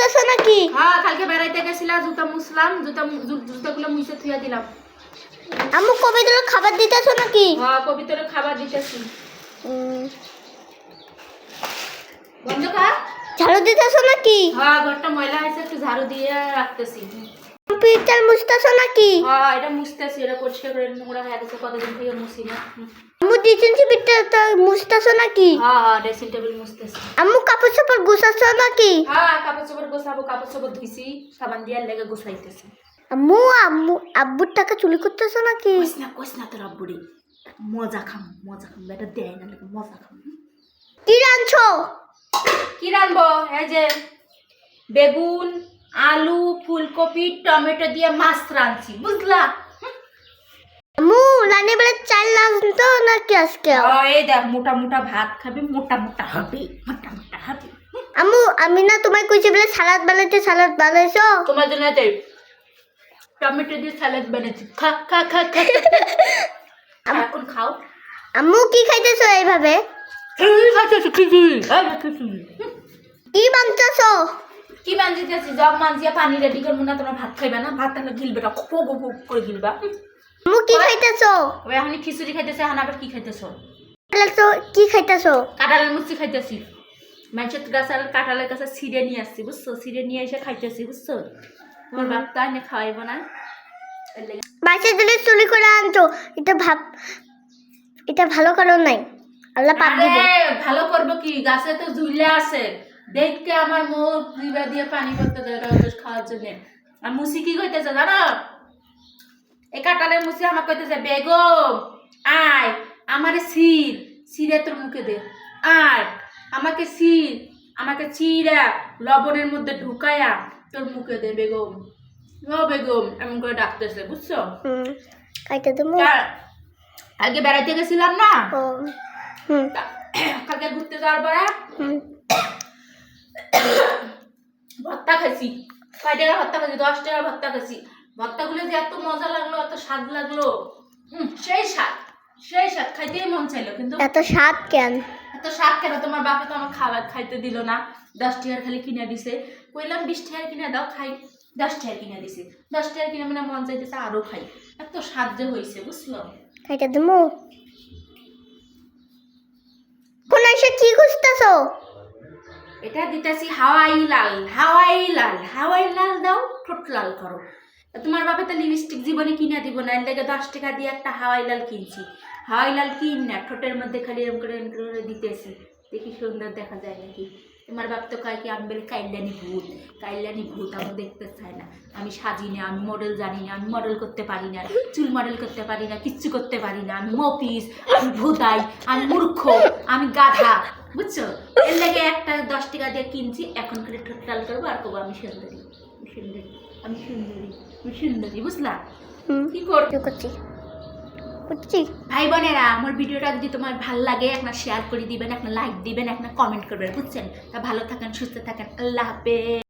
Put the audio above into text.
মুছতেছো নাকি? হ্যাঁ কালকে বেড়াইতে গেছিলাম জুতা মুছলাম জুতা জুতাগুলো মুছে থুয়া দিলাম। আম্মু কবিতরে খাবার দিতেছো নাকি? হ্যাঁ কবিতরে খাবার দিতেছি। বন্ধ কর ঝাড়ু দিতেছো নাকি? হ্যাঁ ঘরটা ময়লা আছে একটু ঝাড়ু দিয়ে রাখতেছি। কম্পিউটার মুছতেছো নাকি? হ্যাঁ এটা মুছতেছি এটা পরিষ্কার করে নোংরা হয়ে গেছে কতদিন থেকে মুছি না। আম্মু ডিসিন সিপিটা মুছতেছো নাকি? হ্যাঁ হ্যাঁ ড্রেসিং টেবিল মুছতেছি আম্মু কাপড় চাপড় গুছাচ্ছো নাকি? হ্যাঁ কাপড় চোপড় গোছাবো কাপড় চোপড় ধুইছি সাবান দিয়ে লেগে গোছাইতেছি। আম্মু আম্মু আব্বুর টাকা চুরি করতেছো নাকি? কইস না কইস না তোর আব্বুরি। মজা খাম মজা খাম এটা দেয় না লাগে মজা খাম। কি রাঁধছো? কি রানবো এই যে বেগুন আলু ফুলকপি টমেটো দিয়ে মাছ রাঁধছি বুঝলা? আম্মু রান্না বেলা চাল রাঁধতো নাকি আজকে? এই দেখ মোটা মোটা ভাত খাবি মোটা মোটা হবে মোটা মোটা হবে। আম্মু আমি না তোমায় কইছি বলে সালাদ বানাইতে সালাদ বানাইছো? তোমার জন্য এতে টমেটো দিয়ে স্যালাড বানাচ্ছি খা খা খা খা এখন খাও। আম্মু কি খাইতেছো এইভাবে? কি বানতেছো? কি মানজিতেছি জব মানজিয়া পানি রেডি করব না তোমার ভাত খাইবা না ভাত তাহলে গিলবে না খো খো করে গিলবা আম্মু কি খাইতেছো? ওই এখন খিচুড়ি খাইতেছে এখন আবার কি খাইতেছো? তো কি খাইতেছো? কাঁঠালের মুচি খাইতেছি। মানুষের গাছের কাঁঠালের কাছে ছিঁড়ে নিয়ে আসছি বুঝছ ছিঁড়ে নিয়ে এসে খাইতেছি বুঝছ তোমার বাপ তো আনে খাওয়াইব না। বাসে দিলে চুরি করে আনছো এটা ভাব এটা ভালো কারণ নাই। আল্লাহ পাপ দিবে। ভালো করব কি? গাছে তো ঝুলে আছে। দেখতে আমার মুখ দিবা দিয়ে পানি করতে দেয় রস খাওয়ার জন্য। আর মুসি কি কইতেছে জানো? এই কাঁঠালের মুসি আমার কইতেছে বেগম আয় আমার সির সিরে তোর মুখে দে আয় আমাকে সির আমাকে চিরা লবণের মধ্যে ঢুকায়া তোর মুখে দে বেগম। ও বেগম এমন করে ডাকতেছে বুঝছ? আগে বেড়াইতে গেছিলাম না? কালকে ঘুরতে যাওয়ার পরে ভর্তা খাইছি। কয় টাকা ভর্তা খাইছি? দশ টাকার ভর্তা খাইছি। ভর্তাগুলো যে এত মজা লাগল এত স্বাদ লাগল। হুম সেই স্বাদ সেই স্বাদ। খাইতেই মন চাইলো কিন্তু এত স্বাদ কেন? এত স্বাদ কেন? তোমার বাপে তো আমার খাবার খাইতে দিল না। দশ টাকার খালি কিনে দিছে। কইলাম বিশ টাকার কিনে দাও খাই। দশ টাকার কিনে দিছে। দশ টাকার কিনে মানে মন চাইতেছে আরও খাই। এত স্বাদ যে হয়েছে বুঝলো খাইতে দেবো। কোন এসে কি খুঁজতেছো? এটা দিতেছি হাওয়াই লাল হাওয়াই লাল হাওয়াই লাল দাও, ঠোঁট লাল করো। তোমার বাবা তো লিপস্টিক জীবনে কিনে দিব না, এর লেগে দশ টাকা দিয়ে একটা হাওয়াই লাল কিনছি। হাওয়াই লাল কিন না, ঠোঁটের মধ্যে খালি এরকম করে করে দিতেছি। দেখি সুন্দর দেখা যায় নাকি? তোমার বাপ তো কয় কি, আমি বলি, কাইল্লানি ভূত কাইল্লানি ভূত, আমি দেখতে চাই না। আমি সাজি না, আমি মডেল জানি না, আমি মডেল করতে পারি না, চুল মডেল করতে পারি না, কিচ্ছু করতে পারি না। আমি মপিস আমি ভূতাই, আমি মূর্খ, আমি গাধা বুঝছ? এর লাগে একটা দশ টাকা দিয়ে কিনছি এখন করে ঠোঁটাল করব আর করব আমি সুন্দরী। আমি সুন্দরী আমি সুন্দরী আমি সুন্দরী বুঝলা? কি করছি। করছি। ভাই বোনেরা আমার ভিডিওটা যদি তোমার ভালো লাগে একটা শেয়ার করে দিবেন একটা লাইক দিবেন একটা কমেন্ট করবেন বুঝছেন? তা ভালো থাকেন সুস্থ থাকেন। আল্লাহ হাফেজ।